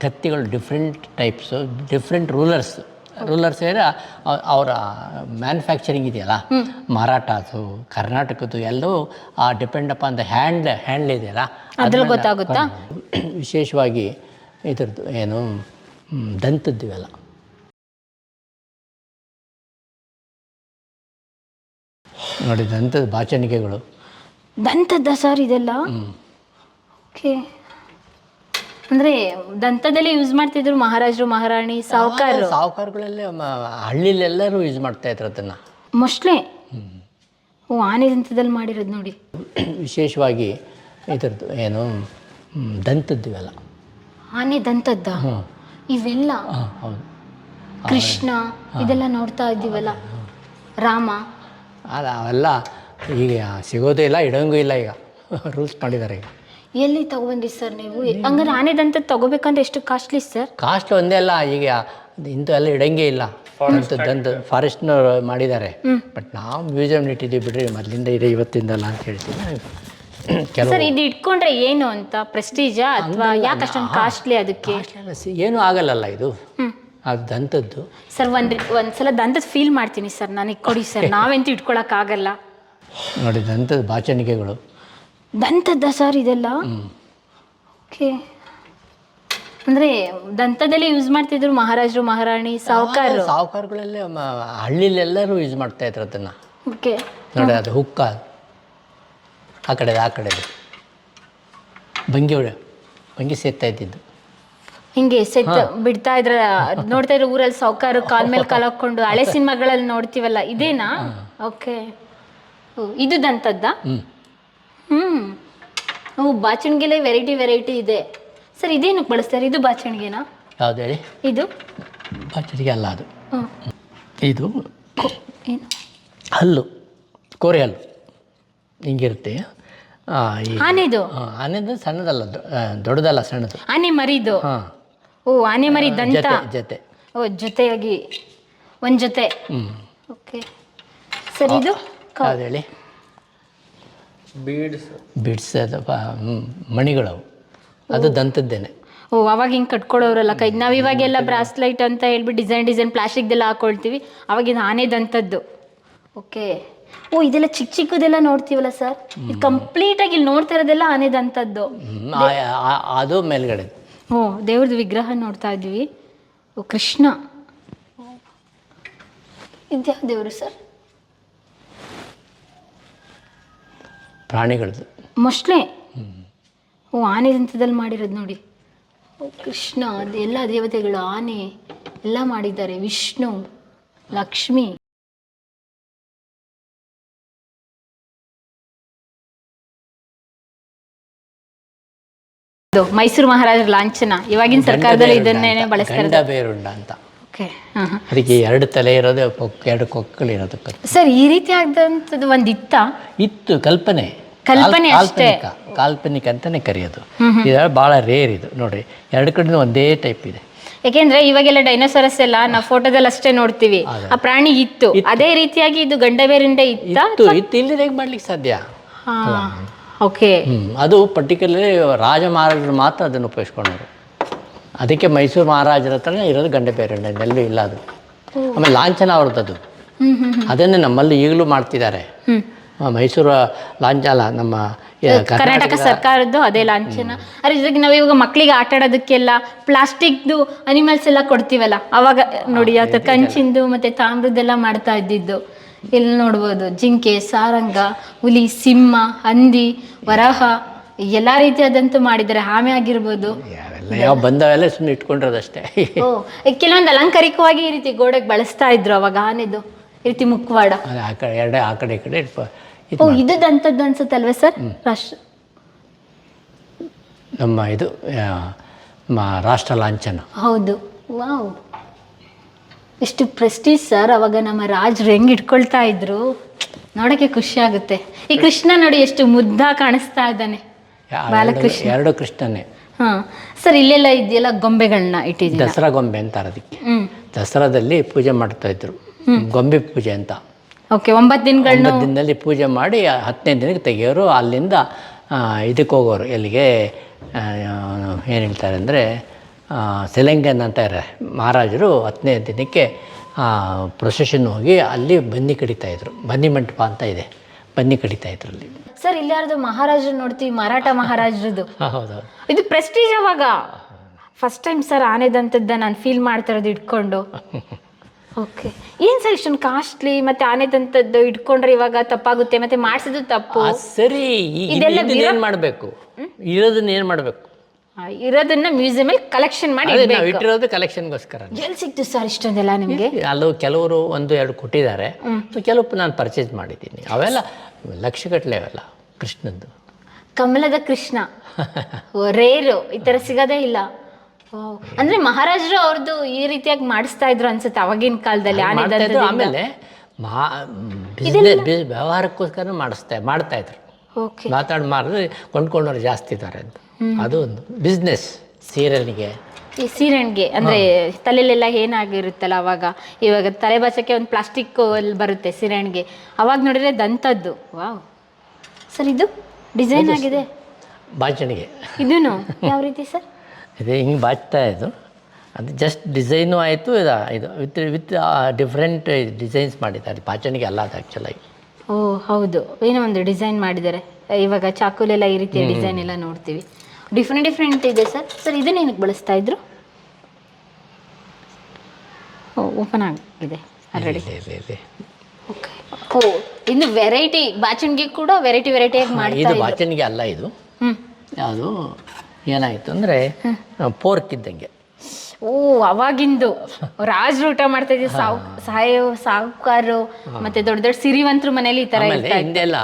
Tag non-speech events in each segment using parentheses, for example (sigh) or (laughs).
ಕತ್ತಿಗಳು different types different rulers rulers ಏರ ಅವರ manufacturing ಇದೆಯಲ್ಲ? ಮಾರಾಟ ಅದು ಕರ್ನಾಟಕದ್ದು ಎಲ್ಲವೂ ಆ depend upon the hand handle ಇದೆಯಲ್ಲ? ಅದ್ರಲ್ಲಿ ಗೊತ್ತಾಗುತ್ತಾ? ವಿಶೇಷವಾಗಿ ಇದ್ರದ್ದು ಏನು ದಂತದ್ದು ಇವೆಲ್ಲ. ನೋಡಿ ದಂತದ ಬಾಚಣಿಕೆಗಳು. ದಂತದ್ದ ಸರ್ ಇದೆಲ್ಲ? ಓಕೆ ಅಂದ್ರೆ ದಂತದಲ್ಲೇ ಯೂಸ್ ಮಾಡ್ತಿದ್ರು ಮಹಾರಾಜರು ಮಹಾರಾಣಿ ಸಾವುಕಾರರು ಸಾಹುಕಾರಗಳಲ್ಲೇ ಹಳ್ಳಿಲೆಲ್ಲರೂ ಯೂಸ್ ಮಾಡ್ತಾ ಇದ್ರು ಅದನ್ನು. ಮೋಸ್ಟ್ಲಿ ಓ ಆನೆ ದಂತದಲ್ಲಿ ಮಾಡಿರೋದು ನೋಡಿ. ವಿಶೇಷವಾಗಿ ಇದ್ರದ್ದು ಏನು ದಂತದ್ದು ಇವೆಲ್ಲ. ಆನೆ ದಂತದ್ದ? ಇವೆಲ್ಲ? ಹಾಂ ಹೌದು. ಕೃಷ್ಣ ಇದೆಲ್ಲ ನೋಡ್ತಾ ಇದ್ದೀವಲ್ಲ? ರಾಮ. ಅದು ಅವೆಲ್ಲ ಈಗ ಸಿಗೋದೇ ಇಲ್ಲ ಇಡೋಂಗೂ ಇಲ್ಲ ಈಗ. (laughs) ರೂಲ್ಸ್ ಮಾಡಿದ್ದಾರೆ ಈಗ. ಎಲ್ಲಿ ತಗೊಂಡಿ ಸರ್ ನೀವು? ಹಂಗಾರೆ ಆನೆ ದಂತದ್ದು ತಗೋಬೇಕಂದ್ರೆ ಎಷ್ಟು ಕಾಸ್ಟ್ಲಿ ಸರ್? ಕಾಸ್ಟ್ ಒಂದೇ ಅಲ್ಲ ಈಗ ಇಂಥ ಎಲ್ಲ ಇಡಂಗೆ ಇಲ್ಲ. ದಂತ ಫಾರೆಸ್ಟ್ನವ್ರು ಮಾಡಿದ್ದಾರೆ. ಬಟ್ ನಾವು ಮ್ಯೂಸಿಯಂ ಇಟ್ಟಿದ್ದೀವಿ ಬಿಡ್ರಿ ಮೊದಲಿಂದ ಇದೆ ಇವತ್ತಿಂದಲ್ಲ ಅಂತ ಹೇಳ್ತೀನಿ. (coughs) ಸರ್ ಇದು ಇಟ್ಕೊಂಡ್ರೆ ಏನು ಅಂತ? ಪ್ರೆಸ್ಟೀಜಾ ಅಥವಾ ಯಾಕೆ ಅಷ್ಟೊಂದು ಕಾಸ್ಟ್ಲಿ ಅದಕ್ಕೆ? ಏನು ಆಗಲ್ಲಲ್ಲ ಇದು. ಅದು ದಂತದ್ದು. ಸರ್ ಒಂದು ಒಂದ್ಸಲ ದಂತದ ಫೀಲ್ ಮಾಡ್ತೀನಿ ಸರ್ ನನಗೆ ಕೊಡಿ ಸರ್. ನಾವಂತೂ ಇಟ್ಕೊಳಕ್ಕಾಗಲ್ಲ. ನೋಡಿ ದಂತದ ಬಾಚಣಿಕೆಗಳು. ದಂತದ್ದ ಸರ್ ಇದೆಲ್ಲ? ಓಕೆ. ಅಂದ್ರೆ ದಂತದಲ್ಲೇ ಯೂಸ್ ಮಾಡ್ತಿದ್ರು ಮಹಾರಾಜರು ಮಹಾರಾಣಿ ಸಾವುಕಾರರು? ಸಾವುಕಾರಗಳಲ್ಲಿ ಹಳ್ಳಿಲೆಲ್ಲರೂ ಯೂಸ್ ಮಾಡ್ತಾ ಇದ್ರು ಅದನ್ನ. ಓಕೆ. ನೋಡಿ ಅದು ಹುಕ್ಕ. ಆ ಕಡೆ ಆ ಕಡೆ ಬಂಗಿ ಬಂಗಿ ಸೇರ್ತಾ ಇದ್ದಿದ್ದು. ಹಿಂಗೆ ಸೆತ್ ಬಿಡ್ತಾ ಇದ್ರ ನೋಡ್ತಾ ಇರೋ ಊರಲ್ಲಿ ಸಾವುಕಾರ ಕಾಲ್ ಮೇಲೆ ಕಾಲ್ ಹಾಕೊಂಡು ಹಳೆ (laughs) ಸಿನಿಮಾಗಳಲ್ಲಿ ನೋಡ್ತೀವಲ್ಲ ಇದೇನಾ? ಓಕೆ. ಇದು ದಂತದ್ದ? ಹ್ಞೂ ಹ್ಮ್. ಓ ಬಾಚಣಿಗೆಲೆ ವೆರೈಟಿ ವೆರೈಟಿ ಇದೆ. ಸರ್ ಇದೇನಕ್ಕೆ ಬಳಸ್ತಾರೆ? ಇದು ಬಾಚಣಿಗೆನಾ? ಯಾವ್ದು ಹೇಳಿ? ಇದು? ಬಾಚಣಿಗೆ ಅಲ್ಲ ಅದು. ಹ್ಮ್. ಇದು ಏನು? ಹಲ್ಲು ಕೋರೆ ಹಲ್ಲು. ಹಿಂಗಿರುತ್ತೆ. ಆ, ಈ ಆನೆದು? ಆ, ಆನೆದು ಸಣ್ಣದಲ್ಲ ದೊ- ಆ, ದೊಡ್ಡದಲ್ಲ ಸಣ್ಣದು. ಆನೆ ಮರಿದು? ಹಾಂ. ಓ ಆನೆ ಮರಿ ದಂತ ಜೊತೆ ಜೊತೆ. ಓ ಜೊತೆಯಾಗಿ ಒಂದ್ ಜೊತೆ. ಹ್ಞೂ ಓಕೆ ಸರ್ ಇದು ಯಾವ್ದು ಹೇಳಿ? ಬೀಡ್ಸ್ ಬೀಡ್ಸ್ ಅಥವಾ ಮಣಿಗಳವು. ಅದು ದಂತದ್ದೇನೆ. ಓ ಅವಾಗ ಹಿಂಗೆ ಕಟ್ಕೊಳ್ಳೋರಲ್ಲ ಕೈ. ನಾವು ಇವಾಗೆಲ್ಲ ಬ್ರಾಸ್ಲೈಟ್ ಅಂತ ಹೇಳ್ಬಿಟ್ಟು ಡಿಸೈನ್ ಡಿಸೈನ್ ಪ್ಲಾಸ್ಟಿಕ್ದೆಲ್ಲ ಹಾಕೊಳ್ತೀವಿ. ಅವಾಗ ಇದು ಆನೆದಂಥದ್ದು ಓಕೆ. ಓ ಇದೆಲ್ಲ ಚಿಕ್ಕ ಚಿಕ್ಕದೆಲ್ಲ ನೋಡ್ತೀವಲ್ಲ ಸರ್? ಇದು ಕಂಪ್ಲೀಟಾಗಿ ಇಲ್ಲಿ ನೋಡ್ತಾ ಇರೋದೆಲ್ಲ ಆನೆದಂಥದ್ದು ಹ್ಮ್, ಆ- ಆ- ಅದು ಮೇಲ್ಗಡೆ. ಓ ದೇವ್ರದ್ದು ವಿಗ್ರಹ ನೋಡ್ತಾ ಇದ್ವಿ. ಓ ಕೃಷ್ಣ. ಇದ್ಯಾವ ದೇವರು ಸರ್? ಪ್ರಾಣಿಗಳದ್ದು. ಮೊಸಳೆ. ಓ ಆನೆ ದಂತದಲ್ಲಿ ಮಾಡಿರೋದು ನೋಡಿ. ಓ ಕೃಷ್ಣ ಅದು ಎಲ್ಲ ದೇವತೆಗಳು ಆನೆ ಎಲ್ಲ ಮಾಡಿದ್ದಾರೆ. ವಿಷ್ಣು ಲಕ್ಷ್ಮಿ. ಇದು ಮೈಸೂರು ಮಹಾರಾಜರ ಲಾಂಛನ. ಇವಾಗಿನ ಸರ್ಕಾರದಲ್ಲಿ ಇದನ್ನೇ ಬಳಸ್ತಾರೆ ಗಂಡ ಬೇರುಂಡ ಅಂತ. ಓಕೆ ಹಾಂ ಹಾಂ. ಅದಕ್ಕೆ ಎರಡು ತಲೆ ಇರೋದು ಎರಡು ಕೊಕ್ಕಳು ಇರೋದಕ್ಕೆ ಸರ್ ಈ ರೀತಿ ಆದಂಥದ್ದು ಒಂದು ಇತ್ತ ಇತ್ತು ಕಲ್ಪನೆ. ಕಲ್ಪನೆ ಅಷ್ಟೇ. ಕಾಲ್ಪನಿಕ ಕಾಲ್ಪನಿಕ ಅಂತಾನೆ ಕರೆಯೋದು. ಇದು ಭಾಳ ರೇರ್ ಇದು. ನೋಡ್ರಿ ಎರಡು ಕಡೆ ಒಂದೇ ಟೈಪ್ ಇದೆ. ಯಾಕೆಂದ್ರೆ ಇವಾಗೆಲ್ಲ ಡೈನೋಸಾರಸ್ ಎಲ್ಲ ನಾವು ಫೋಟೋದಲ್ಲಿ ಅಷ್ಟೇ ನೋಡ್ತೀವಿ. ಆ ಪ್ರಾಣಿ ಇತ್ತು. ಅದೇ ರೀತಿಯಾಗಿ ಇದು ಗಂಡ ಬೇರಿಂದ ಇತ್ತು ಇತ್ತು ಇಲ್ಲದೆ ಹೇಗೆ ಮಾಡ್ಲಿಕ್ಕೆ ಸಾಧ್ಯ? ಓಕೆ ಅದು ಪರ್ಟಿಕ್ಯುಲರ್ ರಾಜ ಮಹಾರಾಜರು ಮಾತ್ರ ಅದನ್ನು ಉಪಯೋಗಿಸ್ಕೊಂಡರು ಅದಕ್ಕೆ ಮೈಸೂರು ಮಹಾರಾಜರ ಹತ್ರ ಇರೋದು ಗಂಡ ಬೇರೆಂಡ ಎಲ್ಲೂ ಇಲ್ಲ ಅದು. ಆಮೇಲೆ ಲಾಂಛನ ಅವ್ರದ್ದು ಅದನ್ನೇ ನಮ್ಮಲ್ಲಿ ಈಗಲೂ ಮಾಡ್ತಿದ್ದಾರೆ. ಮೈಸೂರು ಲಾಂಚ ಅಲ್ಲ ನಮ್ಮ ಕರ್ನಾಟಕ ಸರ್ಕಾರದ್ದು ಅದೇ ಲಾಂಛನ. ಅದ್ರ ಜೊತೆಗೆ ನಾವು ಇವಾಗ ಮಕ್ಕಳಿಗೆ ಆಟ ಆಡೋದಕ್ಕೆಲ್ಲ ಪ್ಲಾಸ್ಟಿಕ್ದು ಅನಿಮಲ್ಸ್ ಎಲ್ಲ ಕೊಡ್ತೀವಲ್ಲ ಅವಾಗ ನೋಡಿ ಯಾವ ಥರ ಕಂಚಿಂದು ಮತ್ತೆ ತಾಮ್ರದ್ದೆಲ್ಲ ಮಾಡ್ತಾ ಇದ್ದಿದ್ದು. ಇಲ್ಲಿ ನೋಡ್ಬೋದು ಜಿಂಕೆ ಸಾರಂಗ ಹುಲಿ ಸಿಂಹ ಹಂದಿ ವರಹ ಎಲ್ಲ ರೀತಿಯಾದಂತೂ ಮಾಡಿದ್ದಾರೆ ಆಮೆ ಆಗಿರ್ಬೋದು. ಯಾವ ಬಂದವೆಲ್ಲ ಸುಮ್ಮನೆ ಇಟ್ಕೊಂಡಿರೋದಷ್ಟೇ. ಓ ಕೆಲವೊಂದು ಅಲಂಕಾರಿಕವಾಗಿ ಈ ರೀತಿ ಗೋಡೆಗೆ ಬಳಸ್ತಾ ಇದ್ರು ಅವಾಗ ಆನೆದು ಈ ರೀತಿ ಮುಖವಾಡ ಆ ಕಡೆ ಎರಡೇ ಆ ಕಡೆ ಈ ಕಡೆ ಓ ಇದಂಥದ್ದು ಅನ್ಸುತ್ತಲ್ವೇ ಸರ್? ರಾಷ್ಟ್ರ ನಮ್ಮ ಇದು ರಾಷ್ಟ್ರ ಲಾಂಛನ. ಹೌದು. ವಾವ್. ಎಷ್ಟು ಪ್ರೆಸ್ಟೀಜ್ ಸರ್ ಅವಾಗ ನಮ್ಮ ರಾಜರು ಹೆಂಗ್ ಇಟ್ಕೊಳ್ತಾ ಇದ್ರು. ನೋಡಕ್ಕೆ ಖುಷಿ ಆಗುತ್ತೆ. ಈ ಕೃಷ್ಣ ನೋಡಿ ಎಷ್ಟು ಮುದ್ದ ಕಾಣಿಸ್ತಾ ಇದ್ದಾನೆ. ಬಾಲಕೃಷ್ಣ. ಎರಡು- ಕೃಷ್ಣನೆ. ಹಾ. ಸರ್ ಇಲ್ಲೆಲ್ಲ ಇದೆಯಲ್ಲ ಗೊಂಬೆಗಳನ್ನ ಇಟ್ಟಿದ್ದೀವಿ ದಸರಾ ಗೊಂಬೆ ಅಂತಾರೆ ಅದಕ್ಕೆ. ದಸರಾದಲ್ಲಿ ಪೂಜೆ ಮಾಡ್ತಾ ಇದ್ರು. ಗೊಂಬೆ ಪೂಜೆ ಅಂತ. ಓಕೆ ಒಂಬತ್ತು ದಿನಗಳನ್ನ ಒಂಬತ್ತು ದಿನದಲ್ಲಿ ಪೂಜೆ ಮಾಡಿ ಹತ್ತನೇ ದಿನಕ್ಕೆ ತೆಗೆಯೋರು ಅಲ್ಲಿಂದ ಇದಕ್ಕೆ ಹೋಗೋರು. ಎಲ್ಲಿಗೆ ಏನು ಹೇಳ್ತಾರೆ ಅಂದರೆ ಸೆಲೆಂಗನ್ ಅಂತ ಇದ್ದಾರೆ ಮಹಾರಾಜರು ಹತ್ತನೇ ದಿನಕ್ಕೆ ಪ್ರೊಸೆಷನ್ ಹೋಗಿ ಅಲ್ಲಿ ಬನ್ನಿ ಕಡಿತಾ ಇದ್ರು. ಬನ್ನಿ ಮಂಟಪ ಅಂತ ಇದೆ. ಬನ್ನಿ ಕಡಿತಾ ಇದ್ರು ಅಲ್ಲಿ. ಸರ್ ಇಲ್ಲಿ ಯಾರ್ದು ಮಹಾರಾಜರು ನೋಡ್ತೀವಿ ಮರಾಠ ಮಹಾರಾಜರದು ಹೌದು ಇದು ಪ್ರೆಸ್ಟೀಜ್ ಅವಾಗ. ಫಸ್ಟ್ ಟೈಮ್ ಸರ್ ಆನೆದಂತದ್ದ ನಾನು ಫೀಲ್ ಮಾಡ್ತಾ ಇರೋದು ಇಟ್ಕೊಂಡು. (laughs) ಓಕೆ. ಏನ್ ಸರ್ ಇಷ್ಟೊಂದು ಕಾಸ್ಟ್ಲಿ ಮತ್ತೆ ಆನೆದಂತದ್ದು ಇಟ್ಕೊಂಡ್ರೆ ಇವಾಗ ತಪ್ಪಾಗುತ್ತೆ? ಮತ್ತೆ ಮಾಡಿಸಿದ್ದು ತಪ್ಪು? ಸರಿ. ಇದೆಲ್ಲ ಏನು ಮಾಡಬೇಕು? ಇರೋದನ್ನ ಏನು ಮಾಡಬೇಕು? ಆ, ಇರೋದನ್ನ ಮ್ಯೂಸಿಯಂ ಅಲ್ಲಿ ಕಲೆಕ್ಷನ್ ಮಾಡಿ ಅದೇ ನಾವು ಇಟ್ಟಿರೋದು ಕಲೆಕ್ಷನ್ಗೋಸ್ಕರ ಎಲ್ಲಿ ಸಿಕ್ತು ಸರ್ ಇಷ್ಟೊಂದೆಲ್ಲ ನಿಮಗೆ? ಅಲ್ಲೂ ಕೆಲವರು ಒಂದು ಎರಡು ಕೊಟ್ಟಿದ್ದಾರೆ. ಸೊ ಕೆಲವು ನಾನು ಪರ್ಚೇಸ್ ಮಾಡಿದ್ದೀನಿ. ಅವೆಲ್ಲ ಲಕ್ಷಗಟ್ಟಲೆ ಅವೆಲ್ಲ ಕೃಷ್ಣದ್ದು. ಕಮಲದ ಕೃಷ್ಣ. (laughs) ರೇರು ಈ ಥರ ಸಿಗೋದೇ ಇಲ್ಲ. ಅಂದ್ರೆ ಮಹಾರಾಜರು ಅವ್ರದ್ದು ಈ ರೀತಿಯಾಗಿ ಮಾಡಿಸ್ತಾ ಇದ್ರು ಅನ್ಸುತ್ತೆ ಅವಾಗಿನ ಕಾಲದಲ್ಲಿ ಆನೆ ಮಾಡ್ತಾ ಇದ್ರು. ಆಮೇಲೆ ಮಾ ವ್ಯವಹಾರಕ್ಕೋಸ್ಕರ ಮಾಡಿಸ್ತಾ ಮಾಡ್ತಾ ಇದ್ರು. ಓಕೆ ಮಾತಾಡಿ ಮಾಡಿದ್ರೆ ಕೊಂಡ್ಕೊಂಡವ್ರು ಜಾಸ್ತಿ ಇದ್ದಾರೆ ಅಂತ. ಅದು ಒಂದು ಬಿಸ್ನೆಸ್ ಸೀರೆಗೆ ಈ ಸೀರೆಣ್ಗೆ ಅಂದ್ರೆ ತಲೆಲೆಲ್ಲ ಏನಾಗಿರುತ್ತಲ್ಲ ಅವಾಗ? ಇವಾಗ ತಲೆ ಬಾಚಕ್ಕೆ ಒಂದು ಪ್ಲಾಸ್ಟಿಕ್ ಅಲ್ಲಿ ಬರುತ್ತೆ ಸೀರೆಣ್ಗೆ ಅವಾಗ ನೋಡಿದ್ರೆ ದಂತದ್ದು. ವಾವ್ ಸರ್ ಇದು ಡಿಸೈನ್ ಆಗಿದೆ. ಬಾಚಣಿಗೆ ಇದೂನು? (laughs) ಯಾವ ರೀತಿ ಸರ್? ಇದೆ ಹಿಂಗೆ ಬಾಚ್ತಾ ಇದು. ಅದು ಜಸ್ಟ್ ಡಿಸೈನು ಆಯಿತು ಇದು ಇದು ವಿತ್ ವಿತ್ ಡಿಫ್ರೆಂಟ್ ಡಿಸೈನ್ಸ್ ಮಾಡಿದ್ದಾರೆ. ಪಾಚನಿಗೆ ಅಲ್ಲ ಅದು ಆ್ಯಕ್ಚುಲಾಗಿ ಓ ಹೌದು. ಏನೋ ಒಂದು ಡಿಸೈನ್ ಮಾಡಿದ್ದಾರೆ. ಇವಾಗ ಚಾಕುಲೆಲ್ಲ ಈ ರೀತಿಯ ಡಿಸೈನ್ ಎಲ್ಲ ನೋಡ್ತೀವಿ. ಡಿಫ್ರೆಂಟ್ ಡಿಫ್ರೆಂಟ್ ಇದೆ ಸರ್. ಸರ್ ಇದನ್ನ ಏನಕ್ಕೆ ಬಳಸ್ತಾ ಇದ್ರು? ಓ ಓಪನ್ ಆಗಿದೆ ಆಲ್ರೆಡಿ ಇದೆ ಇದೆ ಇದೆ. ಓಕೆ ಓ ಇನ್ನು ವೆರೈಟಿ ಬಾಚಣಿಗೆ ಕೂಡ ವೆರೈಟಿ ವೆರೈಟಿಯಾಗಿ ಮಾಡಿ ಇದು ಬಾಚಣಿಗೆ ಅಲ್ಲ ಇದು. ಯಾವುದು? ಅದು ಏನಾಯಿತು ಅಂದರೆ ಪೋರ್ಕ್ ಇದ್ದಂಗೆ. ಓ ಅವಾಗಿಂದು. ರಾಜರು ಊಟ ಮಾಡ್ತಾ ಇದ್ದೀವಿ ಸಾವು ಸಾಯೋ ಸಾಹುಕಾರರು ಮತ್ತೆ ದೊಡ್ಡ ದೊಡ್ಡ ಸಿರಿವಂತರು ಮನೇಲಿ ಈ ತರ ಆಮೇಲೆ ಹಿಂದೆಲ್ಲ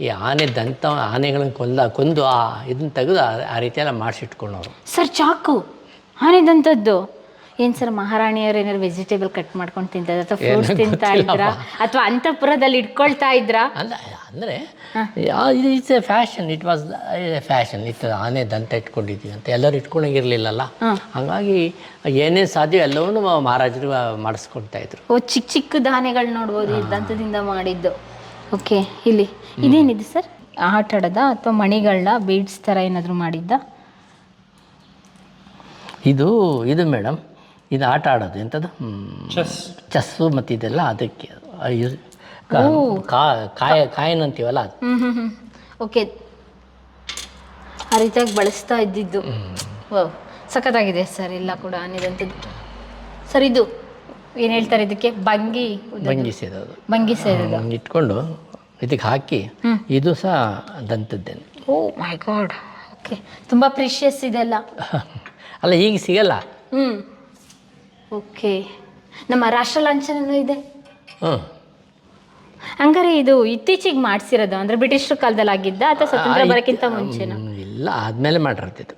ಈ ಆನೆ ದಂತ ಆನೆಗಳನ್ನ ಕೊಲ್ಲ ಕೊಂದು ಆ ಇದನ್ನ ತೆಗೆದು ಆ- ರೀತಿಯೆಲ್ಲ ಮಾಡಿಸಿಟ್ಕೊಂಡವರು. ಸರ್ ಚಾಕು. ಆನೆದಂಥದ್ದು ಏನ್ ಸರ್ ಮಹಾರಾಣಿಯವ್ರು ಏನಾದ್ರು ವೆಜಿಟೇಬಲ್ ಕಟ್ ಮಾಡ್ಕೊಂಡು ತಿಂತಾ ಇದ್ರ? ಅಥವಾ ಫ್ರೂಟ್ಸ್ ತಿಂತಾ ಇದ್ರ? ಅಥವಾ ಅಂತಃಪುರದಲ್ಲಿ ಇಟ್ಕೊಳ್ತಾ ಇದ್ರ? ಅಂದ್ರೆ ಅಂದರೆ ಇದು it's a fashion it was fashion ಇತ್ತು ಆನೆ ದಂತ ಇಟ್ಕೊಂಡಿದ್ವಿ ಅಂತ. ಎಲ್ಲರೂ ಇಟ್ಕೊಳಂಗಿರ್ಲಿಲ್ಲಲ್ಲ? ಹಾಗಾಗಿ ಏನೇ ಸಾಧ್ಯ ಎಲ್ಲವನ್ನೂ ಮಹಾರಾಜರು ಮಾಡಿಸ್ಕೊಡ್ತಾ ಇದ್ರು. ಓ ಚಿಕ್ಕ ಚಿಕ್ಕ ದಾನೆಗಳು ನೋಡ್ಬೋದು ಈ ದಂತದಿಂದ ಮಾಡಿದ್ದು. ಓಕೆ ಇಲ್ಲಿ. ಇದೇನಿದೆ ಸರ್? ಆಟ ಆಡದ ಅಥವಾ ಮಣಿಗಳನ್ನ ಬೀಡ್ಸ್ ಥರ ಏನಾದರೂ ಮಾಡಿದ್ದ? ಇದು ಇದು ಮೇಡಮ್ ಇದು ಆಟ ಆಡೋದು ಎಂಥದ್ದು ಚೆಸ್ಸು ಮತ್ತು ಇದೆಲ್ಲ ಅದಕ್ಕೆ. ಕಾಯ ಕಾಯನ್ ಅಂತೀವಲ್ಲ ಅದು. ಓಕೆ ಆ ರೀತಿಯಾಗಿ ಬಳಸ್ತಾ ಇದ್ದಿದ್ದು. ಸಖತ್ತಾಗಿದೆ ಸರ್ ಎಲ್ಲ ಕೂಡ ಅನ್ನಿದಂಥದ್ದು ಸರ್ ಇದು ಏನು ಹೇಳ್ತಾರೆ ಇದಕ್ಕೆ? ಬಂಗಿ ಬಂಗಿಸಿದ್ದು ಅದು ಬಂಗಿ ಸೇರೋದು ಇಟ್ಕೊಂಡು ಇದಕ್ಕೆ ಹಾಕಿ ಇದು ಸಹ ದಂತದ್ದೇನೆ. Oh my god. ಓಕೆ ತುಂಬ ಪ್ರಿಷಿಯಸ್ ಇದೆಲ್ಲ. (laughs) ಅಲ್ಲ ಈಗ ಸಿಗಲ್ಲ. ಹ್ಞೂ ಓಕೆ. ನಮ್ಮ ರಾಷ್ಟ್ರ ಲಾಂಛನ ಇದೆ? ಹ್ಞೂ ಹಂಗಾರೆ ಇದು ಇತ್ತೀಚೆಗೆ ಮಾಡಿಸಿರೋದು ಅಂದ್ರೆ ಬ್ರಿಟಿಷರ ಕಾಲದಲ್ಲಿ ಆಗಿದ್ದ ಅಥವಾ ಸ್ವತಂತ್ರ ಬರೋಕ್ಕಿಂತ ಮುಂಚೆ ಹ್ಮ್, ಇಲ್ಲ ಆದಮೇಲೆ ಮಾಡಿರ್ತಿದ್ದು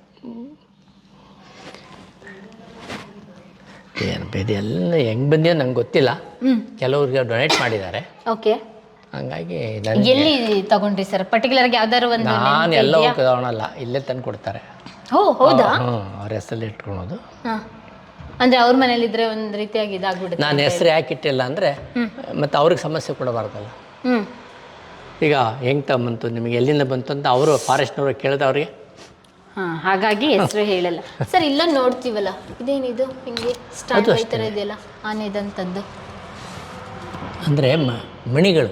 ಏನಪ್ಪ ಇದೆಲ್ಲ ಹೆಂಗೆ ಬಂದಿಯೋ ನಂಗೆ ಗೊತ್ತಿಲ್ಲ. ಕೆಲವ್ರಿಗೆ ಡೊನೇಟ್ ಮಾಡಿದ್ದಾರೆ. ಓಕೆ. ಹಂಗಾಗಿ ಎಲ್ಲಿ ತಗೊಂಡ್ರಿ ಸರ್? ಪರ್ಟಿಕ್ಯುಲರ್ ಯಾವ್ದಾದ್ರು ಒಂದು ನಾನು ಎಲ್ಲ ತಗೊಳಲ್ಲ ಇಲ್ಲೇ ತಂದು ಕೊಡ್ತಾರೆ ಓ ಹೌದಾ? ಅವ್ರ ಹೆಸರಲ್ಲಿ ಇಟ್ಕೊಳೋದು. ಹಾ. ಅಂದ್ರೆ ಅವ್ರ ಮನೇಲಿದ್ರೆ ಒಂದ್ ರೀತಿಯಾಗಿ ಇದಾಗ್ಬಿಡುತ್ತೆ. ನಾನು ಹೆಸರು ಯಾಕೆ ಇಟ್ಟಿಲ್ಲ ಅಂದರೆ ಮತ್ತು ಅವ್ರಿಗೆ ಸಮಸ್ಯೆ ಕೊಡಬಾರ್ದಲ್ಲ. ಹ್ಮ್. ಈಗ ಹೆಂಗ್ ತಗೊಂಬಂತು ನಿಮಗೆ ಎಲ್ಲಿಂದ ಬಂತು ಅಂತ ಅವರು ಫಾರೆಸ್ಟ್ನವ್ರು ಕೇಳಿದ ಅವ್ರಿಗೆ? ಹಾ ಹಾಗಾಗಿ ಹೆಸರು ಹೇಳಲ್ಲ. ಸರ್ ಇಲ್ಲ ನೋಡ್ತೀವಲ್ಲ ಇದೇನಿದು? ಹಿಂಗೆ ಸ್ಟಾರ್ಟ್ ಈ ಥರ ಇದೆಯಲ್ಲ ಆನೆದಂತದ್ದು. ಅಂದರೆ ಮಣಿಗಳು.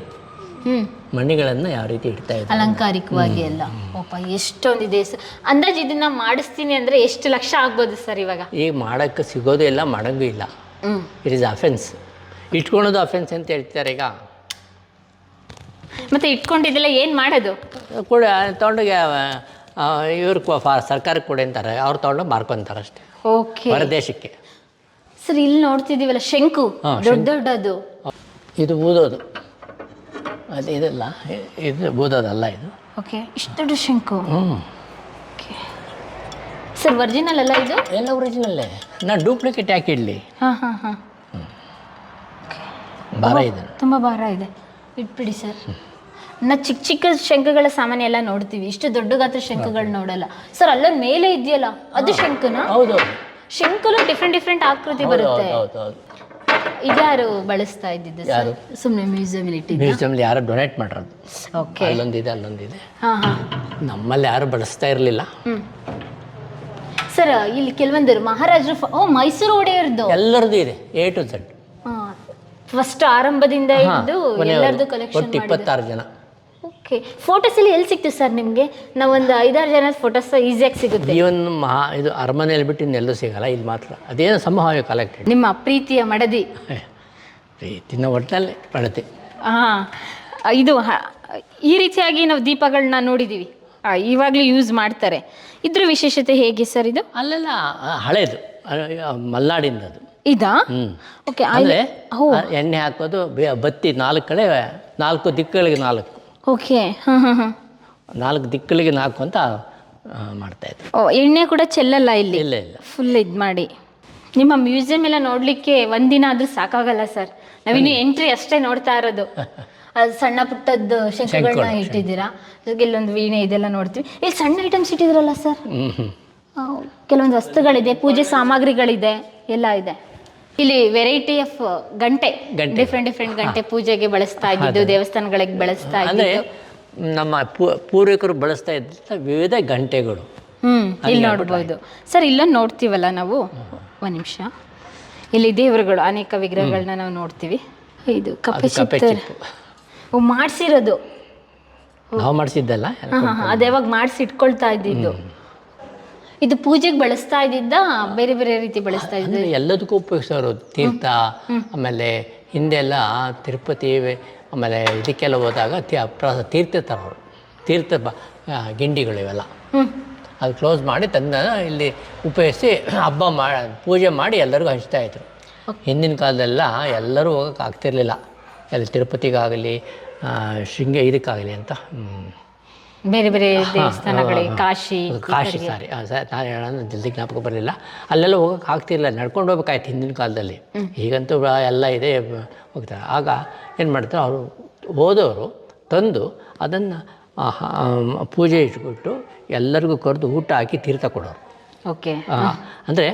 ಹ್ಮ್. ಮಣಿಗಳನ್ನು ಯಾವ ರೀತಿ ಇಡ್ತಾ ಇದ್ದಾರೆ ಅಲಂಕಾರಿಕವಾಗಿ ಎಲ್ಲ. ಓಪ ಎಷ್ಟೊಂದಿದೆ ಸರ್ ಅಂದಾಜು ಇದನ್ನ ಮಾಡಿಸ್ತೀನಿ ಅಂದ್ರೆ ಎಷ್ಟು ಲಕ್ಷ ಆಗ್ಬೋದು ಸರ್ ಇವಾಗ? ಈಗ ಮಾಡೋಕ್ಕೆ ಸಿಗೋದು ಇಲ್ಲ ಮಾಡೋಂಗೂ ಇಲ್ಲ. ಇಟ್ ಇಸ್ ಅಫೆನ್ಸ್ ಇಟ್ಕೊಳೋದು ಅಫೆನ್ಸ್ ಅಂತ ಹೇಳ್ತಾರೆ ಈಗ. ಮತ್ತೆ ಇಟ್ಕೊಂಡಿದ್ದೆಲ್ಲ ಏನ್ ಮಾಡೋದು? ಕೂಡ ತೊಗೊಂಡೋಗಿ ಇವ್ರು ಸರ್ಕಾರಕ್ಕೆ ಕೊಡಿ ಅಂತಾರೆ. ಅವ್ರು ತೊಗೊಂಡು ಮಾರ್ಕೊಂತಾರೆ ಅಷ್ಟೇ. ಓಕೆ. ಹೊರದೇಶಕ್ಕೆ ಸರ್ ಇಲ್ಲಿ ನೋಡ್ತಿದೀವಲ್ಲ ಶಂಕು. ದೊಡ್ಡ ದೊಡ್ಡದು. ಇದು ಊದೋದು. ಅದು ಇದಲ್ಲ? ಇದು ಅಲ್ಲ ಇದು? ಓಕೆ ಇಷ್ಟು ದೊಡ್ಡ ಶಂಕು. ಹ್ಞೂ. ಸರ್ ಒರಿಜಿನಲ್ ಅಲ್ಲ ಇದು? ಎಲ್ಲ ಒರಿಜಿನಲ್ಲೇ. ನಾನು ಡೂಪ್ಲಿಕೇಟ್ ಯಾಕೆ ಇಡಲಿ? ಹಾ ಹಾ ಹಾ. ಭಾರ ಇದೆ. ತುಂಬ ಭಾರ ಇದೆ. ಇಟ್ಬಿಡಿ ಸರ್. ನಾ ಚಿಕ್ಕ ಚಿಕ್ಕ ಶಂಕುಗಳ ಸಾಮಾನ್ಯ ಎಲ್ಲ ನೋಡ್ತೀವಿ. ಇಷ್ಟು ದೊಡ್ಡ ಗಾತ್ರ ಶಂಕುಗಳು ನೋಡಲ್ಲ. ಸರ್ ಅಲ್ಲ ಮೇಲೆ ಇದೆಯಲ್ಲ? ಅದು ಶಂಕುನಾ? ಹೌದು. ಶಂಕುಲು ಡಿಫ್ರೆಂಟ್ ಡಿಫ್ರೆಂಟ್ ಆಕೃತಿ ಬರುತ್ತೆ. ಹೌದು ಹೌದು. ಇದ್ಯಾರು ಬಳಸ್ತಾ ಇದ್ದಿದ್ದು ಯಾರು? ಸುಮ್ಮನೆ ಮ್ಯೂಸಿಯಂ ಇಟ್ಟಿದ್ದು? ಮ್ಯೂಸಿಯಮ್ಲಿ ಯಾರು ಡೊನೇಟ್ ಮಾಡಿರೋದು. ಓಕೆ. ಅಲ್ಲೊಂದಿದೆ ಅಲ್ಲೊಂದಿದೆ. ಹಾ ಹಾ. ನಮ್ಮಲ್ಲಿ ಯಾರು ಬಳಸ್ತಾ ಇರಲಿಲ್ಲ. ಸರ್ ಇಲ್ಲಿ ಕೆಲವೊಂದರು ಮಹಾರಾಜರು ಫ- ಓ ಮೈಸೂರು ಒಡೆಯರ್ದು ಎಲ್ಲರದ್ದು ಇದೆ ಎ ಟು ಝಡ್ ಫಸ್ಟ್ ಆರಂಭದಿಂದ ಇದ್ದು ಎಲ್ಲರದು ಕಲೆಕ್ಷನ್ ಒಟ್ಟು ಇಪ್ಪತ್ತಾರು ಜನ. ಓಕೆ ಫೋಟೋಸ್ ಎಲ್ಲ ಎಲ್ಲಿ ಸಿಕ್ತೀವಿ ಸರ್ ನಿಮಗೆ? ನಾವೊಂದು ಐದಾರು ಜನ ಫೋಟೋಸ್ ಈಸಿಯಾಗಿ ಸಿಗುತ್ತೆ. ಒಂದು ಮಹಾ ಇದು ಅರಮನೆಯಲ್ಲಿ ಬಿಟ್ಟು ಇನ್ನೆಲ್ಲೂ ಸಿಗಲ್ಲ ಇಲ್ಲಿ ಮಾತ್ರ. ಅದೇನು ಸಂಭಾವ್ಯ ಕಲೆಕ್ಟೆಡ್ ನಿಮ್ಮ ಪ್ರೀತಿಯ ಮಡದಿ. ಪ್ರೀತಿನ ಒಟ್ಟಿನಲ್ಲಿ ಪಡತೆ. ಹಾಂ ಇದು ಹ- ಈ ರೀತಿಯಾಗಿ ನಾವು ದೀಪಗಳನ್ನ ನೋಡಿದ್ದೀವಿ ಆ, ಇವಾಗಲೂ ಯೂಸ್ ಮಾಡ್ತಾರೆ. ಇದ್ರ ವಿಶೇಷತೆ ಹೇಗೆ ಸರ್ ಇದು? ಅಲ್ಲೆಲ್ಲ ಆ, ಹಳೇದು ಆ, ಮಲ್ನಾಡಿಂದ ಅದು ಇದಾ? ಓಕೆ ಅಂದರೆ ಎಣ್ಣೆ ಹಾಕೋದು ಬೆ- ಬತ್ತಿ ನಾಲ್ಕು ಕಡೆ ನಾಲ್ಕು ದಿಕ್ಕುಗಳಿಗೆ ನಾಲ್ಕು. ಓಕೆ. ಹಾಂ ಹಾಂ ಹಾಂ ನಾಲ್ಕು ದಿಕ್ಕುಗಳಿಗೆ ನಾಲ್ಕು ಅಂತ ಮಾಡ್ತಾ ಇದ್ದೆ. ಓ ಎಣ್ಣೆ ಕೂಡ ಚೆಲ್ಲಲ್ಲ ಇಲ್ಲಿ? ಇಲ್ಲ ಇಲ್ಲ. ಫುಲ್ ಇದು ಮಾಡಿ. ನಿಮ್ಮ ಮ್ಯೂಸಿಯಂ ಎಲ್ಲ ನೋಡಲಿಕ್ಕೆ ಒಂದಿನ ಆದ್ರೂ ಸಾಕಾಗಲ್ಲ ಸರ್ ನಾವಿನ್ನು ಎಂಟ್ರಿ ಅಷ್ಟೇ ನೋಡ್ತಾ ಇರೋದು. (laughs) ಅದು ಸಣ್ಣ ಪುಟ್ಟದ್ದು ಶಂಕುಗಳನ್ನ ಇಟ್ಟಿದ್ದೀರಾ? ಇಲ್ಲೊಂದು ವೀಣೆ ಇದೆಲ್ಲ ನೋಡ್ತೀವಿ. ಇಲ್ಲಿ ಸಣ್ಣ ಐಟಮ್ಸ್ ಇಟ್ಟಿದ್ರಲ್ಲ ಸರ್ ಕೆಲವೊಂದು ವಸ್ತುಗಳಿದೆ ಪೂಜೆ ಸಾಮಗ್ರಿಗಳಿದೆ ಎಲ್ಲ ಇದೆ. ಇಲ್ಲಿ ವೆರೈಟಿ ಆಫ್ ಗಂಟೆ ಗಂಟೆ. ಡಿಫ್ರೆಂಟ್ ಡಿಫ್ರೆಂಟ್ ಗಂಟೆ ಪೂಜೆಗೆ ಬಳಸ್ತಾ ಇದ್ದಿದ್ದು ದೇವಸ್ಥಾನಗಳಿಗೆ ಬಳಸ್ತಾ ಅಂದರೆ ಇದ್ದಿದ್ದು. ನಮ್ಮ ಪೂ- ಪೂರ್ವಿಕರು ಬಳಸ್ತಾ ಇದ್ದ ವಿವಿಧ ಗಂಟೆಗಳು. ಹ್ಮ್ ಇಲ್ಲಿ ನೋಡ್ಬೋದು. ಸರ್ ಇಲ್ಲೊಂದು ನೋಡ್ತೀವಲ್ಲ ನಾವು? ಒಂದ್ ನಿಮಿಷ. ಇಲ್ಲಿ ದೇವರುಗಳು ಅನೇಕ ವಿಗ್ರಹಗಳನ್ನ ನಾವು ನೋಡ್ತೀವಿ. ಇದು ಕಪ್ಪೆ ಕಪ್ಪೆ ಚಿತ್ತ ಚಿಪ್ಪು. ಓ ಮಾಡಿಸಿರೋದು. ನಾವು ಮಾಡಿಸಿದ್ದಲ್ಲ? ಹಾಂ ಹಾಂ ಅದು ಯಾವಾಗ ಮಾಡಿಸಿ ಇಟ್ಕೊಳ್ತಾ ಇದ್ದಿದ್ದು. ಇದು ಪೂಜೆಗೆ ಬಳಸ್ತಾ ಇದ್ದಿದ್ದ ಬೇರೆ ಬೇರೆ ರೀತಿ ಬಳಸ್ತಾ ಇದ್ದ. ಎಲ್ಲದಕ್ಕೂ ಉಪಯೋಗಿಸೋರು ತೀರ್ಥ ಆಮೇಲೆ ಹಿಂದೆಲ್ಲ ತಿರುಪತಿ ಆಮೇಲೆ ಇದಕ್ಕೆಲ್ಲ ಹೋದಾಗ ತೀರ್ಥ ತರೋರು ತೀರ್ಥ ಬ ಗಿಂಡಿಗಳು ಇವೆಲ್ಲ. ಅದು ಕ್ಲೋಸ್ ಮಾಡಿ ತಂದ ಇಲ್ಲಿ ಉಪಯೋಗಿಸಿ ಹಬ್ಬ ಮಾ ಪೂಜೆ ಮಾಡಿ ಎಲ್ಲರಿಗೂ ಹಂಚ್ತಾ ಇದ್ರು. ಹಿಂದಿನ ಕಾಲದೆಲ್ಲ ಎಲ್ಲರೂ ಹೋಗೋಕೆ ಆಗ್ತಿರ್ಲಿಲ್ಲ. ಎಲ್ಲ ತಿರುಪತಿಗಾಗಲಿ ಶೃಂಗೇ ಇದಕ್ಕಾಗಲಿ ಅಂತ. ಬೇರೆ ಬೇರೆ ದೇವಸ್ಥಾನಗಳಿಗೆ ಕಾಶಿ ಕಾಶಿ ಸಾರಿ. ನಾನು ಹೇಳೋಣ ಜಲ್ದಿ ಜ್ಞಾಪಕ ಬರಲಿಲ್ಲ. ಅಲ್ಲೆಲ್ಲ ಹೋಗೋಕೆ ಆಗ್ತಿರಲಿಲ್ಲ ನಡ್ಕೊಂಡು ಹೋಗ್ಬೇಕಾಯ್ತು ಹಿಂದಿನ ಕಾಲದಲ್ಲಿ. ಈಗಂತೂ ಎಲ್ಲ ಇದೆ ಹೋಗ್ತಾರೆ. ಆಗ ಏನು ಮಾಡ್ತಾರೆ ಅವರು ಹೋದವರು ತಂದು ಅದನ್ನು ಪೂಜೆ ಇಟ್ಬಿಟ್ಟು ಎಲ್ಲರಿಗೂ ಕರೆದು ಊಟ ಹಾಕಿ ತೀರ್ಥ ಕೊಡೋರು. ಓಕೆ. ಅಂದರೆ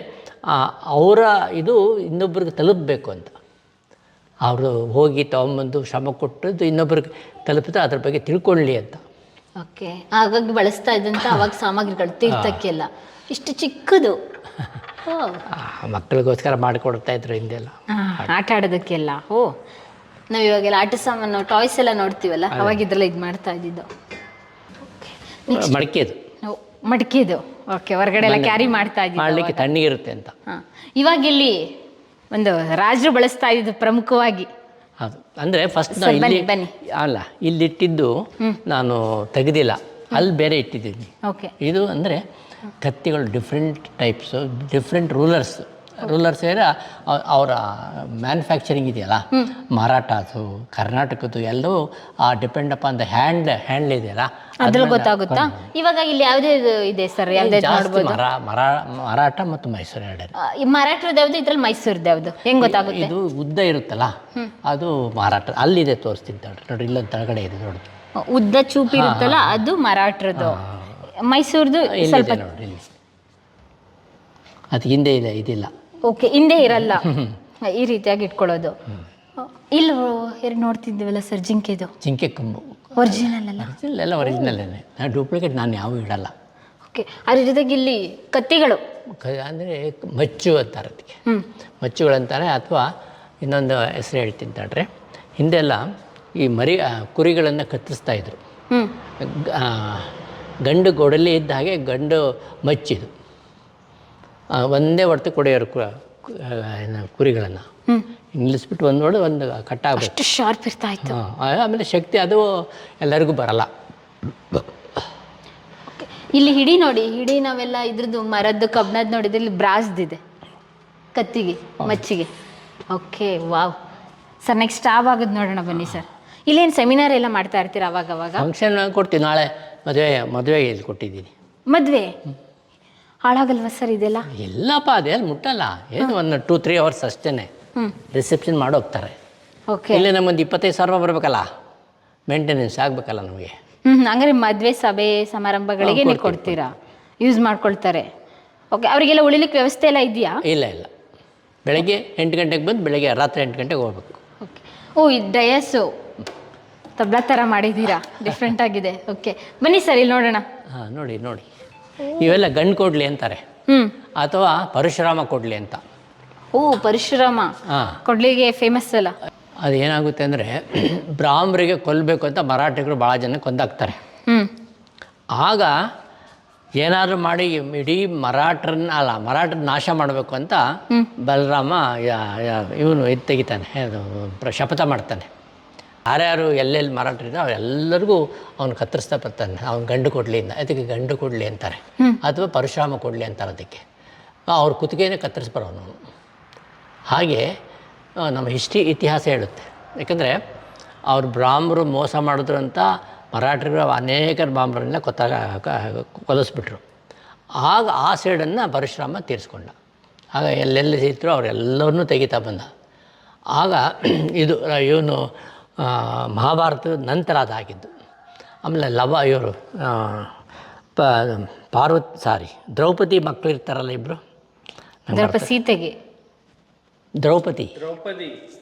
ಅವರ ಇದು ಇನ್ನೊಬ್ರಿಗೆ ತಲುಪಬೇಕು ಅಂತ. ಅವರು ಹೋಗಿ ತಗೊಂಬಂದು ಶ್ರಮ ಕೊಟ್ಟದ್ದು ಇನ್ನೊಬ್ರಿಗೆ ತಲುಪಿದ್ರೆ ಅದ್ರ ಬಗ್ಗೆ ತಿಳ್ಕೊಳ್ಳಿ ಅಂತ. ಓಕೆ. ಹಾಗಾಗಿ ಬಳಸ್ತಾ ಇದ್ದಂತ ಅವಾಗ ಸಾಮಗ್ರಿಗಳು ತೀರ್ಥಕ್ಕೆಲ್ಲ. ಇಷ್ಟು ಚಿಕ್ಕದು. ಮಕ್ಕಳಿಗೋಸ್ಕರ ಮಾಡಿಕೊಡ್ತಾ ಇದ್ರು ಹಿಂದೆಲ್ಲ. ಆಟ ಆಡೋದಕ್ಕೆಲ್ಲ. ಓ. ನಾವು ಇವಾಗೆಲ್ಲ ಆಟ ಸಾಮಾನು ಟಾಯ್ಸ್ ಎಲ್ಲ ನೋಡ್ತೀವಲ್ಲ ಅವಾಗ ಇದ್ರಲ್ಲ ಇದು ಮಾಡ್ತಾ ಇದ್ದಿದ್ದು. ಮಡಿಕೆದು. ಮಡಿಕೆದು. ಓಕೆ ಹೊರಗಡೆ ಎಲ್ಲ ಕ್ಯಾರಿ ಮಾಡ್ತಾ ಇದ್ದೀವಿ ಮಾಡಲಿಕ್ಕೆ ತಣ್ಣಗಿರುತ್ತೆ ಅಂತ. ಹಾಂ. ಇವಾಗ ಇಲ್ಲಿ ಒಂದು ರಾಜರು ಬಳಸ್ತಾ ಇದ್ದಿದ್ದು ಪ್ರಮುಖವಾಗಿ. ಹೌದು ಅಂದರೆ ಫಸ್ಟ್ ನಾನು ಇಲ್ಲಿ ಅಲ್ಲ ಅಲ್ಲ ಇಲ್ಲಿಟ್ಟಿದ್ದು ನಾನು ತೆಗೆದಿಲ್ಲ. ಅಲ್ಲಿ ಬೇರೆ ಇಟ್ಟಿದ್ದೀನಿ. ಓಕೆ ಇದು ಅಂದರೆ ಕತ್ತಿಗಳು different types different rulers rulers ಏರ ಅವರ ಮ್ಯಾನುಫ್ಯಾಕ್ಚರಿಂಗ್ ಇದೆಯಲ್ಲ? ಮಾರಾಟ ಅದು ಕರ್ನಾಟಕದ್ದು ಎಲ್ಲವೂ ಆ depend upon the hand hand ಇದೆಯಲ್ಲ? ಅದ್ರಲ್ಲಿ ಗೊತ್ತಾಗುತ್ತಾ? ಇವಾಗ ಇಲ್ಲಿ ಯಾವುದೇ ಇದೆ ಸರ್ ಯಾವುದೇ ನೋಡ್ಬೋದು? ಮರ ಮರ ಮಾರಾಟ ಮತ್ತು ಮೈಸೂರು ಎರಡೇ ಮರಾಠರದ್ದು ಯಾವ್ದು ಇದ್ರಲ್ಲಿ ಮೈಸೂರ್ದು ಯಾವುದು ಹೆಂಗ್ ಗೊತ್ತಾಗುತ್ತೆ? ಇದು ಉದ್ದ ಇರುತ್ತಲ್ಲ? ಅದು ಮಾರಾಟ ಅಲ್ಲಿದೆ ತೋರಿಸ್ತೀನಿ ನೋಡಿ ಇಲ್ಲೊಂದು ಕೆಳಗಡೆ ಇದೆ ನೋಡಿ. ಉದ್ದ ಚೂಪಿ ಇರುತ್ತಲ್ಲ ಅದು ಮರಾಠರದ್ದು. ಮೈಸೂರ್ದು ಸ್ವಲ್ಪ ಅದು ಹಿಂದೆ ಇದೆ ಇದಿಲ್ಲ. ಓಕೆ ಹಿಂದೆ ಇರಲ್ಲ. ಈ ರೀತಿಯಾಗಿ ಇಟ್ಕೊಳ್ಳೋದು. ಇಲ್ಲ ಎರಡು ನೋಡ್ತಿದ್ದೀವಲ್ಲ ಸರ್ ಜಿಂಕೆದು? ಜಿಂಕೆ ಕಂಬು. ಒರಿಜಿನಲ್ ಅಲ್ಲ? ಒರಿಜಿನಲ್ ಎಲ್ಲ ನಾನು ಡೂಪ್ಲಿಕೇಟ್ ನಾನು ಯಾವ ಇಡಲ್ಲ. ಓಕೆ ಅದ್ರ ಜೊತೆಗೆ ಇಲ್ಲಿ ಕತ್ತಿಗಳು. ಅಂದರೆ ಮಚ್ಚು ಅಂತಾರೆ ಅದಕ್ಕೆ. ಮಚ್ಚುಗಳಂತಾರೆ ಅಥವಾ ಇನ್ನೊಂದು ಹೆಸರು ಹೇಳ್ತಿದ್ದಾಡ್ರೆ ಹಿಂದೆಲ್ಲ ಈ ಮರಿ ಕುರಿಗಳನ್ನು ಕತ್ತರಿಸ್ತಾ ಇದ್ರು. ಗಂಡು ಗೊಡಲಿ ಇದ್ದ ಹಾಗೆ ಗಂಡು ಮಚ್ಚಿದು ಒಂದೇ ಹೊಡೆತ ಕೊಡೆಯೋರು ಕುರಿಗಳನ್ನು. ನಿಲ್ಲಿಸ್ಬಿಟ್ಟು ಒಂದು ನೋಡಿ ಒಂದು ಕಟ್ಟಾಗಬೇಕು. ಶಾರ್ಪ್ ಇರ್ತಾ ಇತ್ತು ಆಮೇಲೆ ಶಕ್ತಿ ಅದು ಎಲ್ಲರಿಗೂ ಬರಲ್ಲ. ಇಲ್ಲಿ ಹಿಡಿ ನೋಡಿ ಹಿಡಿ ನಾವೆಲ್ಲ ಇದ್ರದ್ದು ಮರದ್ದು ಕಬ್ಬಣದ್ದು ನೋಡಿದ್ರೆ ಇಲ್ಲಿ ಬ್ರಾಸ್ದಿದೆ. ಕತ್ತಿಗೆ ಮಚ್ಚಿಗೆ. Okay wow. ಸರ್ ನೆಕ್ಸ್ಟ್ ಆವಾಗದ್ದು ನೋಡೋಣ ಬನ್ನಿ ಸರ್ ಇಲ್ಲೇನು ಸೆಮಿನಾರ್ ಎಲ್ಲ ಮಾಡ್ತಾ ಇರ್ತೀರ ಅವಾಗ ಅವಾಗ ಫಂಕ್ಷನ್ ಕೊಡ್ತೀವಿ ನಾಳೆ. ಮದುವೆ ಮದುವೆಗೆ ಇಲ್ಲಿ ಕೊಟ್ಟಿದ್ದೀನಿ. ಮದ್ವೆ? ಹಾಳಾಗಲ್ವಾ ಸರ್ ಇದೆಲ್ಲ? ಎಲ್ಲಪ್ಪ ಅದೆಲ್ಲ ಮುಟ್ಟಲ್ಲ. ಏನು ಒಂದು ಟೂ ತ್ರೀ ಅವರ್ಸ್ ಅಷ್ಟೇ ರಿಸೆಪ್ಷನ್ ರಿಸೆಪ್ಷನ್ ಮಾಡೋಗ್ತಾರೆ ಓಕೆ ಇಲ್ಲಿ ನಮ್ಮೊಂದು ಇಪ್ಪತ್ತೈದು ಸಾವಿರ ಬರಬೇಕಲ್ಲ? ಮೇಂಟೆನೆನ್ಸ್ ಆಗಬೇಕಲ್ಲ ನಮಗೆ. ಹ್ಞೂ ಹಂಗಾರೆ ಮದುವೆ ಸಭೆ ಸಮಾರಂಭಗಳಿಗೆ ನೀವು ಕೊಡ್ತೀರಾ? ಯೂಸ್ ಮಾಡ್ಕೊಳ್ತಾರೆ. ಓಕೆ ಅವರಿಗೆಲ್ಲ ಉಳಿಲಿಕ್ಕೆ ವ್ಯವಸ್ಥೆ ಎಲ್ಲ ಇದೆಯಾ? ಇಲ್ಲ ಇಲ್ಲ. ಬೆಳಗ್ಗೆ ಎಂಟು ಗಂಟೆಗೆ ಬಂದು ಬೆಳಗ್ಗೆ ರಾತ್ರಿ ಎಂಟು ಗಂಟೆಗೆ ಹೋಗ್ಬೇಕು. ಓಕೆ ಓ ಇದು ಡಯಸ್ಸು ತಬ್ಲಾ ಥರ ಮಾಡಿದ್ದೀರಾ? ಡಿಫ್ರೆಂಟ್ ಆಗಿದೆ. ಓಕೆ ಬನ್ನಿ ಸರ್ ಇಲ್ಲಿ ನೋಡೋಣ. ಹಾಂ ನೋಡಿ ನೋಡಿ. ಇವೆಲ್ಲ ಗಂಡು ಕೊಡ್ಲಿ ಅಂತಾರೆ. ಅಥವಾ ಪರಶುರಾಮ ಕೊಡ್ಲಿ ಅಂತ. ಓ ಪರಶುರಾಮ. ಕೊಡ್ಲಿಗೆ ಫೇಮಸ್ ಅಲ್ಲ. ಅದೇನಾಗುತ್ತೆ ಅಂದರೆ (clears throat) ಬ್ರಾಹ್ಮರಿಗೆ ಕೊಲ್ಲಬೇಕು ಅಂತ ಮರಾಠಿಗರು ಭಾಳ ಜನ ಕೊಂದಾಕ್ತಾರೆ. ಹ್ಮ್. ಆಗ ಏನಾದರೂ ಮಾಡಿ ಇಡೀ ಮರಾಠರನ್ನ ಅಲ್ಲ ಮರಾಠರ ನಾಶ ಮಾಡಬೇಕು ಅಂತ ಬಲರಾಮ ಇವನು ಇದು ತೆಗಿತಾನೆ ಅದು ಶಪಥ ಮಾಡ್ತಾನೆ. ಯಾರ್ಯಾರು ಎಲ್ಲೆಲ್ಲಿ ಮರಾಠರಿದ್ದಾರೆ ಅವರೆಲ್ಲರಿಗೂ ಅವನು ಕತ್ತರಿಸ್ತಾ ಬರ್ತಾನೆ. ಅವ್ನು ಗಂಡು ಕೊಡಲಿಯಿಂದ ಅದಕ್ಕೆ ಗಂಡು ಕೊಡ್ಲಿ ಅಂತಾರೆ. ಅಥವಾ ಪರಶುರಾಮ ಕೊಡಲಿ ಅಂತಾರೆ ಅದಕ್ಕೆ. ಅವ್ರ ಕುತ್ತಿಗೆನೇ ಕತ್ತರಿಸ್ಬರೋನು ಅವನು. ಹಾಗೆ ನಮ್ಮ ಹಿಸ್ಟ್ರಿ ಇತಿಹಾಸ ಹೇಳುತ್ತೆ. ಯಾಕಂದರೆ ಅವ್ರು ಬ್ರಾಹ್ಮರು ಮೋಸ ಮಾಡಿದ್ರು ಅಂತ ಮರಾಠರು ಅನೇಕ ಬ್ರಾಹ್ಮರನ್ನ ಕೊತ್ತಾಗ ಕೊಲಿಸ್ಬಿಟ್ರು. ಆಗ ಆ ಸೈಡನ್ನು ಪರಶುರಾಮ ತೀರಿಸ್ಕೊಂಡ. ಆಗ ಎಲ್ಲೆಲ್ಲಿ ಇದ್ರು ಅವರೆಲ್ಲರನ್ನೂ ತೆಗಿತಾ ಬಂದ. ಆಗ ಇದು ಇವನು ಮಹಾಭಾರತದ ನಂತರ ಅದಾಗಿದ್ದು ಆಮೇಲೆ ಲವ ಇವರು ಪ ಪಾರ್ವತಿ ಸಾರಿ ದ್ರೌಪದಿ ಮಕ್ಕಳು ಇರ್ತಾರಲ್ಲ ಇಬ್ಬರು ಸೀತೆಗೆ. ದ್ರೌಪದಿ. ದ್ರೌಪದಿ.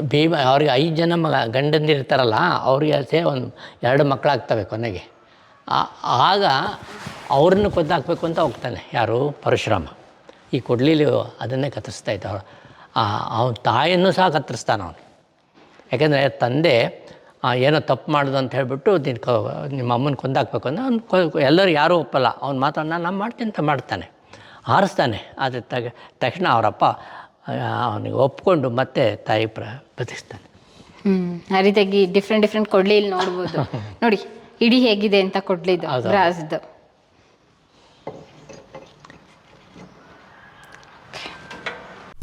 ಭೀಮ ಅವ್ರಿಗೆ ಐದು ಜನ ಮಗ ಗಂಡಂದಿರ್ತಾರಲ್ಲ ಅವ್ರಿಗೆ ಸೇ ಒಂದು ಎರಡು ಮಕ್ಕಳಾಗ್ತವೆ ಕೊನೆಗೆ. ಆ- ಆಗ ಅವ್ರನ್ನ ಕೊದ್ದಾಕಬೇಕು ಅಂತ ಹೋಗ್ತಾನೆ ಯಾರು? ಪರಶುರಾಮ. ಈ ಕೊಡ್ಲಿಲಿ ಅದನ್ನೇ ಕತ್ತರಿಸ್ತಾ ಇದ್ದ ಅವನ ತಾಯಿಯನ್ನು ಸಹ ಕತ್ತರಿಸ್ತಾನೆ ಅವನು. ಯಾಕೆಂದರೆ ತಂದೆ ಏನೋ ತಪ್ಪು ಮಾಡೋದು ಅಂತ ಹೇಳ್ಬಿಟ್ಟು ನಿನ್ನ ಕ ನಿಮ್ಮ ಅಮ್ಮನ ಕೊಂದಾಕ್ಬೇಕು ಅಂದರೆ ಅವ್ನು ಕೊ ಎಲ್ಲರೂ ಯಾರೂ ಒಪ್ಪಲ್ಲ. ಅವ್ನು ಮಾತ್ರ ನಾನು ಮಾಡ್ತೀನಿ ಅಂತ ಮಾಡ್ತಾನೆ. ಆರಿಸ್ತಾನೆ ಆದರೆ ತಗ ತಕ್ಷಣ ಅವರಪ್ಪ ಅವನಿಗೆ ಒಪ್ಕೊಂಡು ಮತ್ತೆ ತಾಯಿ ಪ್ರ ಬದುಕಿಸ್ತಾನೆ ಹ್ಞೂ ಆ ರೀತಿಯಾಗಿ ಡಿಫ್ರೆಂಟ್ ಡಿಫ್ರೆಂಟ್ ಕೊಡ್ಲಿ ಇಲ್ಲಿ ನೋಡ್ಬೋದು. (laughs) ನೋಡಿ ಇಡೀ ಹೇಗಿದೆ ಅಂತ ಕೊಡ್ಲಿದ್ದು ಹೌದು.